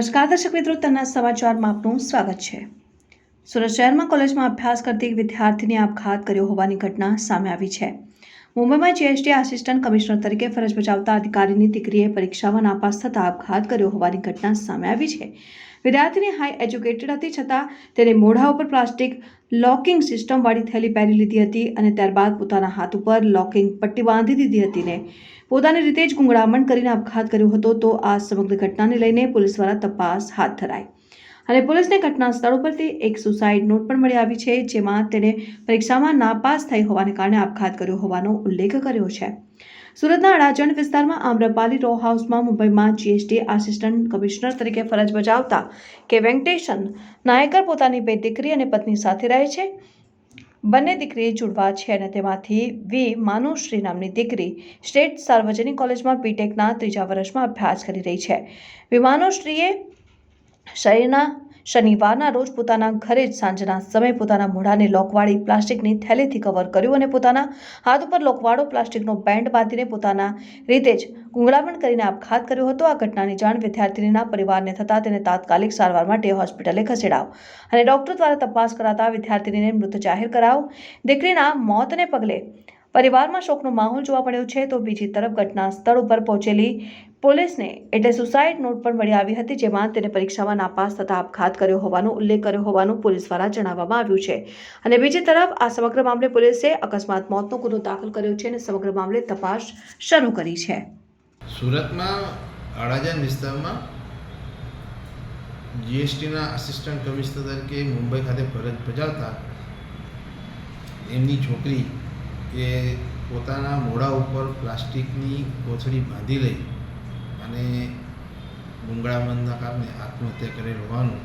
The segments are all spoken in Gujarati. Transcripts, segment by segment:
નમસ્કાર, દર્શક મિત્રો તના સમાચારમાં આપનું સ્વાગત છે. સુરત શહેરમાં કોલેજમાં અભ્યાસ કરતી વિદ્યાર્થીને આપઘાત કર્યો હોવાની ઘટના સામે આવી છે. મુંબઈમાં જીએસટી આસિસ્ટન્ટ કમિશનર તરીકે ફરજ બજાવતા અધિકારીની દીકરીએ પરીક્ષામાં નાપાસ થતા આપઘાત કર્યો હોવાની ઘટના સામે આવી છે. વિદ્યાર્થીની હાઈ એજ્યુકેટેડ હતી છતાં તેને મોઢા ઉપર પ્લાસ્ટિક લોકિંગ સિસ્ટમવાળી થેલી પહેરી લીધી હતી અને ત્યારબાદ પોતાના હાથ ઉપર લોકિંગ પટ્ટી બાંધી દીધી હતી ને. પોતાની રીતે જ ગુંગળામણ કરીને આપઘાત કર્યો હતો તો આ સમગ્ર ઘટનાને લઈને પોલીસ દ્વારા તપાસ હાથ ધરાઈ. અને પોલીસને ઘટના સ્થળ ઉપરથી એક સુસાઇડ નોટ પણ મળી આવી છે, જેમાં તેણે પરીક્ષામાં નાપાસ થઈ હોવાને કારણે આપઘાત કર્યો હોવાનો ઉલ્લેખ કર્યો છે. સુરતના અડાજણ વિસ્તારમાં આમ્રપાલી રો હાઉસમાં મુંબઈમાં જીએસટી આસિસ્ટન્ટ કમિશનર તરીકે ફરજ બજાવતા કે વેંકટેશન નાયકર પોતાની બે દીકરી અને પત્ની સાથે રહે છે. બંને દીકરી જુડવા છે અને તેમાંથી વી માનુશ્રી નામની દીકરી સ્ટેટ સાર્વજનિક કોલેજમાં બીટેકના ત્રીજા વર્ષમાં અભ્યાસ કરી રહી છે. વિમાનુશ્રીએ શરીરના શનિવારના રોજ પોતાના ઘરે જ સાંજના સમયે પોતાના મોઢાને લોકવાળી પ્લાસ્ટિકની થેલીથી કવર કર્યું અને પોતાના હાથ ઉપર લોકવાળો પ્લાસ્ટિકનો બેન્ડ બાંધીને પોતાના રીતે જ ગુંગળામણ કરીને આપઘાત કર્યો હતો. આ ઘટનાની જાણ વિદ્યાર્થીનીના પરિવારને થતાં તેને તાત્કાલિક સારવાર માટે હોસ્પિટલે ખસેડાવ અને ડોક્ટર દ્વારા તપાસ કરાતા વિદ્યાર્થીનીને મૃત જાહેર કરાવ દીકરીના મોતને પગલે પરિવારમાં શોકનો માહોલ જોવા મળ્યો છે તો બીજી તરફ ઘટના સ્થળ ઉપર પહોંચેલી પોલીસને એટલે સુસાઇડ નોટ પણ મળી આવી હતી જેમાં તેને પરીક્ષામાં નાપાસ થતા આપઘાત કર્યો હોવાનો ઉલ્લેખ કર્યો હોવાનું પોલીસ દ્વારા જણાવવામાં આવ્યું છે. અને બીજી તરફ આ સમગ્ર મામલે પોલીસે અકસ્માત મોતનો ગુનો દાખલ કર્યો છે અને સમગ્ર મામલે તપાસ શરૂ કરી છે. સુરતમાં અડાજણ વિસ્તારમાં જીએસટીના આસિસ્ટન્ટ કમિશનર તરીકે મુંબઈ ખાતે ફરજ બજાવતા એમની છોકરી એ પોતાના મોઢા ઉપર પ્લાસ્ટિકની કોથળી બાંધી લઈ અને ગુંગળામણના કારણે આત્મહત્યા કરેલ હોવાનું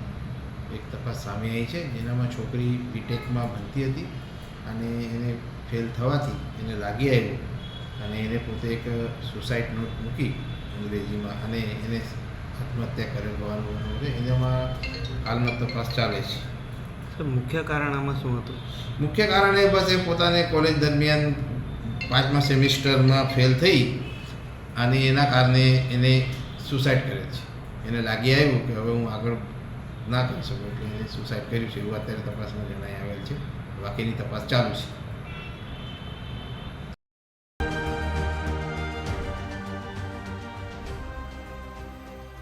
એક તપાસ સામે આવી છે, જેનામાં છોકરી બીટેકમાં ભણતી હતી અને એને ફેલ થવાથી એને લાગી આવ્યું અને એને પોતે એક સુસાઇડ નોટ મૂકી અંગ્રેજીમાં અને એને આત્મહત્યા કરેલ હોવાનું એનામાં હાલમાં તપાસ ચાલે છે. મુખ્ય કારણ આમાં શું હતું? મુખ્ય કારણ એ બસ એ પોતાને કોલેજ દરમિયાન પાંચમા સેમિસ્ટરમાં ફેલ થઈ અને એના કારણે એને સુસાઇડ કરે છે. એને લાગી આવ્યું કે હવે હું આગળ ના કરી શકું એટલે એને સુસાઇડ કર્યું છે એવું અત્યારે તપાસમાં જણાઈ આવેલ છે. બાકીની તપાસ ચાલુ છે.